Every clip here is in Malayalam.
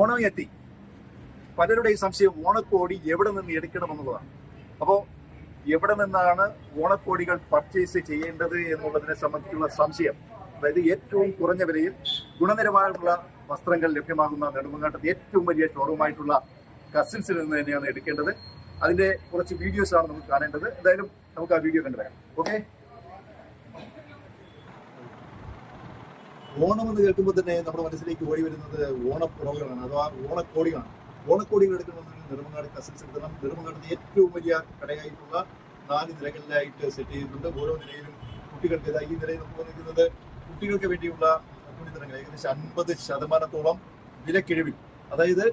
ഓണം എത്തി പലരുടെയും സംശയം ഓണക്കോടി എവിടെ നിന്ന് എടുക്കണമെന്നുള്ളതാണ്. അപ്പോൾ എവിടെ നിന്നാണ് ഓണക്കോടികൾ പർച്ചേസ് ചെയ്യേണ്ടത് എന്നുള്ളതിനെ സംബന്ധിച്ചുള്ള സംശയം. അതായത് ഏറ്റവും കുറഞ്ഞ വിലയിൽ ഗുണനിലവാരമുള്ള വസ്ത്രങ്ങൾ ലഭ്യമാകുന്ന നെടുമങ്ങാട്ടത്ത് ഏറ്റവും വലിയ ഷോറൂമായിട്ടുള്ള കസിൻസിൽ നിന്ന് തന്നെയാണ് എടുക്കേണ്ടത്. അതിന്റെ കുറച്ച് വീഡിയോസ് ആണ് നമുക്ക് കാണേണ്ടത്. എന്തായാലും നമുക്ക് ആ വീഡിയോ കണ്ടുവരാം. ഓക്കെ ഓണം എന്ന് കേൾക്കുമ്പോൾ തന്നെ നമ്മുടെ മനസ്സിലേക്ക് ഓടി വരുന്നത് ഓണപ്പുറവുകളാണ്. അഥവാ ഓണക്കോടികളാണ്. ഓണക്കോടികൾ എടുക്കണമെങ്കിൽ നെടുമങ്ങാട് കസിൻസ് എടുക്കണം. നെടുമങ്ങാടിന്റെ ഏറ്റവും വലിയ കടയായിട്ടുള്ള നാല് നിലകളിലായിട്ട് സെറ്റ് ചെയ്തിട്ടുണ്ട്. ഓരോ നിലയിലും കുട്ടികൾക്ക് ഈ നിലയിൽ നമുക്ക് നിൽക്കുന്നത് കുട്ടികൾക്ക് വേണ്ടിയുള്ള തുണിത്തരങ്ങൾ ഏകദേശം അൻപത് ശതമാനത്തോളം വിലക്കിഴിവിൽ. അതായത്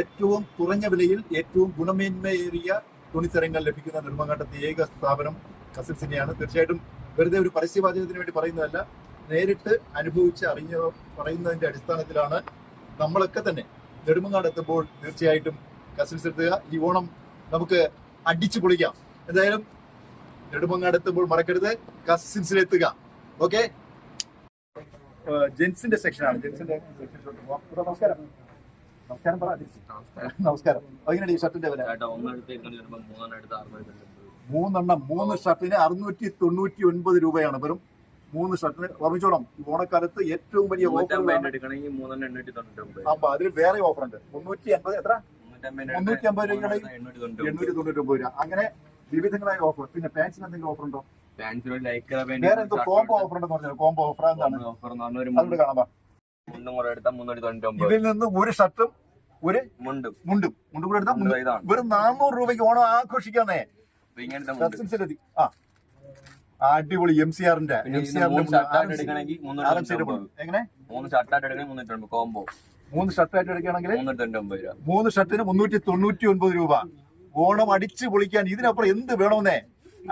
ഏറ്റവും കുറഞ്ഞ വിലയിൽ ഏറ്റവും ഗുണമേന്മയേറിയ തുണിത്തരങ്ങൾ ലഭിക്കുന്ന നെടുമങ്ങാട്ടത്തെ ഏക സ്ഥാപനം കസിൻസിനെയാണ്. തീർച്ചയായിട്ടും വെറുതെ ഒരു പരസ്യവാചകത്തിന് വേണ്ടി പറയുന്നതല്ല. നേരിട്ട് അനുഭവിച്ച് അറിഞ്ഞ പറയുന്നതിന്റെ അടിസ്ഥാനത്തിലാണ് നമ്മളൊക്കെ തന്നെ നെടുമങ്ങാട് എത്തുമ്പോൾ തീർച്ചയായിട്ടും കസിൻസ് എത്തുക. ഈ ഓണം നമുക്ക് അടിച്ചു പൊളിക്കാം. എന്തായാലും നെടുമങ്ങാട് എത്തുമ്പോൾ മറക്കരുത്. കസിൻസിലെത്തുക ഓക്കെ ജെൻസിന്റെ സെക്ഷനാണ് ജെൻസിന്റെ സെക്ഷനിലോട്ട് പോവാം. ബ്രോ, നമസ്കാരം. നമസ്കാരം പറ നമസ്കാരം. എങ്ങനെയാണ് ഈ ഷർട്ടിന്റെ വില. മൂന്നെണ്ണം. മൂന്ന് ഷർട്ടിന് അറുന്നൂറ്റി തൊണ്ണൂറ്റി ഒൻപത് രൂപയാണ്. വെറും മൂന്ന് ഷർട്ടിന് ഓർമ്മിച്ചോണം ഈ ഓണക്കാലത്ത് ഏറ്റവും വലിയ ഓഫർ അപ്പൊ അതിൽ വേറെ ഓഫർ ഉണ്ട്. മുന്നൂറ്റി അൻപത് എത്ര? മുന്നൂറ്റി അമ്പത് രൂപയുടെ എണ്ണൂറ്റി തൊണ്ണൂറ്റി ഒമ്പത്. രൂപ. അങ്ങനെ വിവിധങ്ങളായ ഓഫർ പിന്നെ പാൻസിന് എന്തെങ്കിലും ഓഫർ ഉണ്ടോ? വേറെ എന്തോ കോംബോ ഓഫർ ഉണ്ടെന്ന് പറഞ്ഞു കോംബോ ഓഫർ എന്താണ് അതുകൊണ്ട് കാണാം ഇതിൽ നിന്ന് ഒരു ഷർട്ടും ഒരു മുണ്ടും. മുണ്ടും. മുണ്ടും കൂടെ എടുത്താൽ ഒരു വെറും നാനൂറ് രൂപയ്ക്ക് ഓണം ആഘോഷിക്കാന്നേ. ആ, അടിപൊളി എം സി ആറിന്റെ എം സി ആറിന്റെ എങ്ങനെ? മൂന്ന് ഷർട്ടായിട്ട് എടുക്കണമെങ്കിൽ മുന്നൂറ്റി കോംബോ മൂന്ന് ഷർട്ടായിട്ട് എടുക്കുകയാണെങ്കിൽ മൂന്ന് ഷർട്ടിന് മുന്നൂറ്റി തൊണ്ണൂറ്റി ഒൻപത് രൂപ. ഓണം അടിച്ചു പൊളിക്കാൻ ഇതിനപ്പുറം എന്ത് വേണമെന്നേ?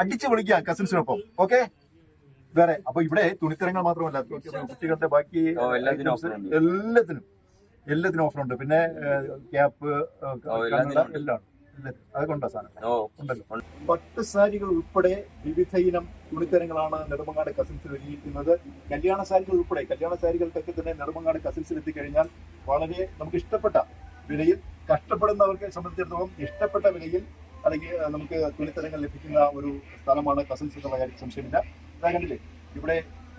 അടിച്ചു പൊളിക്കാം കസിൻസിനൊപ്പം. ഓക്കെ വേറെ. അപ്പൊ ഇവിടെ തുണിത്തരങ്ങൾ മാത്രമല്ല. കുട്ടികളുടെ ബാക്കി എല്ലാത്തിനും. എല്ലാത്തിനും. ഉണ്ട്. പിന്നെ ക്യാപ്പ് എല്ലാം. പട്ട് സാരികൾ ഉൾപ്പെടെ വിവിധ ഇനം തുണിത്തരങ്ങളാണ് നെടുമങ്ങാട് കസിൻസിൽ ഒരുങ്ങിയിരിക്കുന്നത് കല്യാണ സാരികൾ ഉൾപ്പെടെ കല്യാണ സാരികൾക്കൊക്കെ തന്നെ നെടുമങ്ങാട് കസിൻസിൽ എത്തിക്കഴിഞ്ഞാൽ വളരെ നമുക്ക് ഇഷ്ടപ്പെട്ട വിലയിൽ കഷ്ടപ്പെടുന്നവർക്ക് സംബന്ധിച്ചിടത്തോളം ഇഷ്ടപ്പെട്ട വിലയിൽ അല്ലെങ്കിൽ നമുക്ക് തുണിത്തരങ്ങൾ ലഭിക്കുന്ന ഒരു സ്ഥലമാണ് കസിൻസ് എന്നുള്ള കാര്യം സംശയമില്ല. ഇതാ കണ്ടില്ലേ ഇവിടെ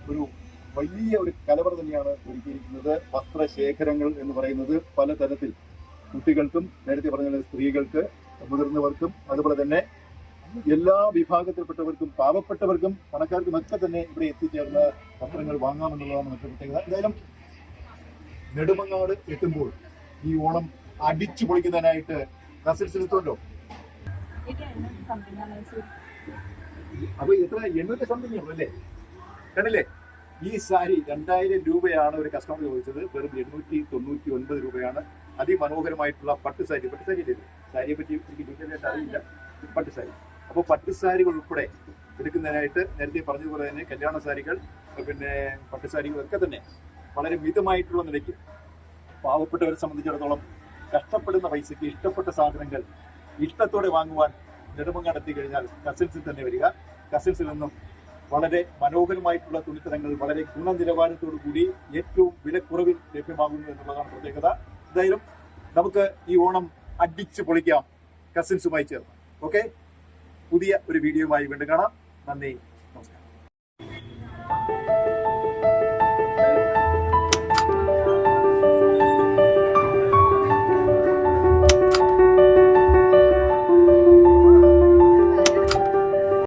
ഒരു വലിയ ഒരു കലവറ തന്നെയാണ് ഒരുക്കിയിരിക്കുന്നത്. വസ്ത്രശേഖരങ്ങൾ എന്ന് പറയുന്നത് പലതരത്തിൽ കുട്ടികൾക്കും നേരത്തെ പറഞ്ഞ സ്ത്രീകൾക്ക് മുതിർന്നവർക്കും അതുപോലെ തന്നെ എല്ലാ വിഭാഗത്തിൽപ്പെട്ടവർക്കും പാവപ്പെട്ടവർക്കും പണക്കാർക്കും ഒക്കെ തന്നെ ഇവിടെ എത്തിച്ചേർന്ന് വസ്ത്രങ്ങൾ വാങ്ങാമെന്നുള്ളതാണ് മറ്റൊരു പ്രത്യേകത. എന്തായാലും നെടുമങ്ങാട് എത്തുമ്പോൾ ഈ ഓണം അടിച്ചു പൊളിക്കുന്നതിനായിട്ട് കസിൽസിലെത്തുമല്ലോ അപ്പൊ എത്ര എണ്ണൂറ്റി സംതിങ് അല്ലേ? കണ്ടില്ലേ? ഈ സാരി രണ്ടായിരം രൂപയാണ് ഒരു കസ്റ്റമർ ചോദിച്ചത്. വെറും എണ്ണൂറ്റി തൊണ്ണൂറ്റി ഒൻപത് രൂപയാണ്. അതിമനോഹരമായിട്ടുള്ള പട്ട് സാരി. പട്ട് സാരി? സാരിയെ പറ്റി എനിക്ക് ഡീറ്റെയിൽ ആയിട്ട് അറിയില്ല. പട്ട് സാരി. അപ്പോൾ പട്ട് സാരികൾ ഉൾപ്പെടെ എടുക്കുന്നതിനായിട്ട് നേരത്തെ പറഞ്ഞതുപോലെ തന്നെ കല്യാണ സാരികൾ പിന്നെ പട്ട് സാരികൾ ഒക്കെ തന്നെ വളരെ മിതമായിട്ടുള്ള നിലയ്ക്ക് പാവപ്പെട്ടവരെ സംബന്ധിച്ചിടത്തോളം കഷ്ടപ്പെടുന്ന പൈസയ്ക്ക് ഇഷ്ടപ്പെട്ട സാധനങ്ങൾ ഇഷ്ടത്തോടെ വാങ്ങുവാൻ നെടുമ്പം കണ്ടെത്തി കഴിഞ്ഞാൽ കസിൻസിൽ തന്നെ വരിക. കസിൻസിൽ നിന്നും വളരെ മനോഹരമായിട്ടുള്ള തുണിത്തരങ്ങൾ വളരെ ഗുണനിലവാരത്തോടു കൂടി ഏറ്റവും വിലക്കുറവിൽ ലഭ്യമാകുന്നു എന്നുള്ളതാണ് പ്രത്യേകത. എന്തായാലും നമുക്ക് ഈ ഓണം അടിച്ച് പൊളിക്കാം. കസിൻസുമായി ചേർന്ന്. ഓക്കെ പുതിയ ഒരു വീഡിയോയുമായി വീണ്ടും കാണാം. നന്ദി. നമസ്കാരം.